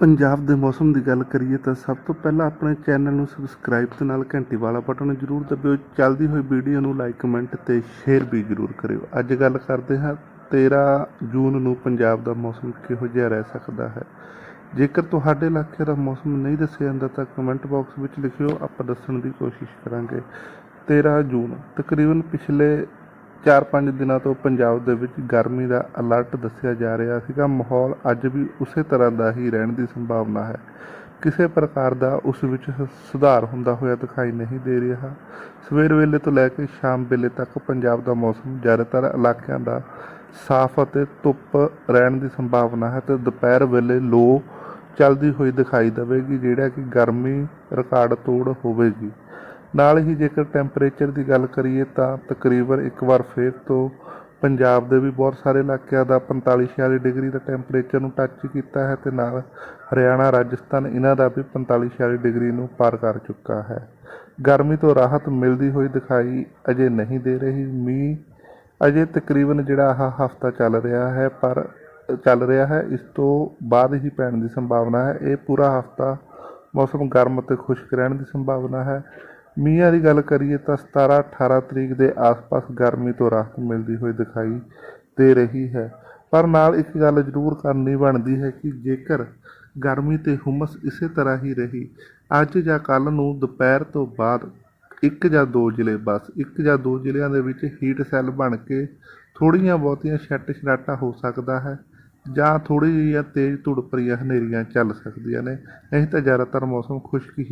ਪੰਜਾਬ ਦੇ ਮੌਸਮ ਦੀ ਗੱਲ ਕਰੀਏ ਤਾਂ ਸਭ ਤੋਂ ਪਹਿਲਾਂ ਆਪਣੇ ਚੈਨਲ ਨੂੰ ਸਬਸਕ੍ਰਾਈਬ ਤੇ ਨਾਲ ਘੰਟੀ ਵਾਲਾ ਬਟਨ ਜ਼ਰੂਰ ਦਬਾਇਓ ਚੱਲਦੀ ਹੋਈ ਵੀਡੀਓ ਨੂੰ ਲਾਈਕ, ਕਮੈਂਟ ਤੇ ਸ਼ੇਅਰ ਵੀ ਜ਼ਰੂਰ ਕਰਿਓ। ਅੱਜ ਗੱਲ ਕਰਦੇ ਹਾਂ 13 ਜੂਨ ਨੂੰ ਪੰਜਾਬ ਦਾ ਮੌਸਮ ਕਿਹੋ ਜਿਹਾ ਰਹਿ ਸਕਦਾ ਹੈ? ਜੇਕਰ ਤੁਹਾਡੇ ਇਲਾਕੇ ਦਾ ਮੌਸਮ ਨਹੀਂ ਦੱਸਿਆ ਜਾਂਦਾ ਤਾਂ ਕਮੈਂਟ ਬਾਕਸ ਵਿੱਚ ਲਿਖਿਓ। ਆਪਾਂ ਦੱਸਣ ਦੀ ਕੋਸ਼ਿਸ਼ ਕਰਾਂਗੇ। 13 ਜੂਨ ਤਕਰੀਬਨ ਪਿਛਲੇ 4-5 ਦਿਨਾਂ ਤੋਂ ਪੰਜਾਬ ਦੇ ਵਿੱਚ ਗਰਮੀ ਦਾ ਅਲਰਟ ਦੱਸਿਆ ਜਾ ਰਿਹਾ ਸੀਗਾ। ਮਾਹੌਲ ਅੱਜ ਵੀ ਉਸੇ ਤਰ੍ਹਾਂ ਦਾ ਹੀ ਰਹਿਣ ਦੀ ਸੰਭਾਵਨਾ ਹੈ। ਕਿਸੇ ਪ੍ਰਕਾਰ ਦਾ ਉਸ ਵਿੱਚ ਸੁਧਾਰ ਹੁੰਦਾ ਹੋਇਆ ਦਿਖਾਈ ਨਹੀਂ ਦੇ ਰਿਹਾ। ਸਵੇਰ ਵੇਲੇ ਤੋਂ ਲੈ ਕੇ ਸ਼ਾਮ ਵੇਲੇ ਤੱਕ ਪੰਜਾਬ ਦਾ ਮੌਸਮ ਜ਼ਿਆਦਾਤਰ ਇਲਾਕਿਆਂ ਦਾ ਸਾਫ਼ ਅਤੇ ਧੁੱਪ ਰਹਿਣ ਦੀ ਸੰਭਾਵਨਾ ਹੈ ਤੇ ਦੁਪਹਿਰ ਵੇਲੇ ਲੋ ਚੱਲਦੀ ਹੋਈ ਦਿਖਾਈ ਦੇਵੇਗੀ, ਜਿਹੜਾ ਕਿ ਗਰਮੀ ਰਿਕਾਰਡ ਤੋੜ ਹੋਵੇਗੀ। ਨਾਲ ਹੀ ਜੇਕਰ ਟੈਂਪਰੇਚਰ ਦੀ ਗੱਲ ਕਰੀਏ ਤਾਂ ਤਕਰੀਬਨ ਇੱਕ ਵਾਰ ਫੇਰ ਤੋਂ ਪੰਜਾਬ ਦੇ ਵੀ ਬਹੁਤ ਸਾਰੇ ਇਲਾਕਿਆਂ ਦਾ 45 46 ਡਿਗਰੀ ਦਾ ਟੈਂਪਰੇਚਰ ਨੂੰ ਟੱਚ ਕੀਤਾ ਹੈ ਤੇ ਨਾਲ ਹਰਿਆਣਾ, ਰਾਜਸਥਾਨ ਇਹਨਾਂ ਦਾ ਵੀ 45 46 ਡਿਗਰੀ ਨੂੰ ਪਾਰ ਕਰ ਚੁੱਕਾ ਹੈ। ਗਰਮੀ ਤੋਂ ਰਾਹਤ ਮਿਲਦੀ ਹੋਈ ਦਿਖਾਈ ਅਜੇ ਨਹੀਂ ਦੇ ਰਹੀ। ਮੀਂਹ ਅਜੇ ਤਕਰੀਬਨ ਜਿਹੜਾ ਆਹ ਹਫਤਾ ਚੱਲ ਰਿਹਾ ਹੈ, ਪਰ ਚੱਲ ਰਿਹਾ ਹੈ, ਇਸ ਤੋਂ ਬਾਅਦ ਹੀ ਪੈਣ ਦੀ ਸੰਭਾਵਨਾ ਹੈ। ਇਹ ਪੂਰਾ ਹਫਤਾ ਮੌਸਮ ਗਰਮ ਅਤੇ ਖੁਸ਼ਕ ਰਹਿਣ ਦੀ ਸੰਭਾਵਨਾ ਹੈ। ਮੀਂਹਾਂ ਦੀ ਗੱਲ ਕਰੀਏ ਤਾਂ 17 18 ਤਰੀਕ ਦੇ ਆਸ-ਪਾਸ ਗਰਮੀ ਤੋਂ ਰਾਹਤ ਮਿਲਦੀ ਹੋਈ ਦਿਖਾਈ ਦੇ ਰਹੀ ਹੈ। ਪਰ ਨਾਲ ਇੱਕ ਗੱਲ ਜ਼ਰੂਰ ਕਰਨੀ ਬਣਦੀ ਹੈ ਕਿ ਜੇਕਰ ਗਰਮੀ ਤੇ ਹੁਮਸ ਇਸੇ ਤਰ੍ਹਾਂ ਹੀ ਰਹੀ, ਅੱਜ ਜਾਂ ਕੱਲ ਨੂੰ ਦੁਪਹਿਰ ਤੋਂ ਬਾਅਦ ਇੱਕ ਜਾਂ ਦੋ ਜ਼ਿਲ੍ਹੇ, ਬਸ ਇੱਕ ਜਾਂ ਦੋ ਜ਼ਿਲ੍ਹਿਆਂ ਦੇ ਵਿੱਚ ਹੀਟ ਸੈੱਲ ਬਣ ਕੇ ਥੋੜ੍ਹੀਆਂ ਬਹੁਤੀਆਂ ਛੱਟ ਛਰਾਟਾ ਹੋ ਸਕਦਾ ਹੈ ਜਾਂ ਥੋੜ੍ਹੀ ਜਿਹੀਆਂ ਤੇਜ਼ ਧੁੜ ਭਰੀਆਂ ਹਨੇਰੀਆਂ ਚੱਲ ਸਕਦੀਆਂ ਨੇ। ਨਹੀਂ ਤਾਂ ਜ਼ਿਆਦਾਤਰ ਮੌਸਮ ਖੁਸ਼ਕ ਹੀ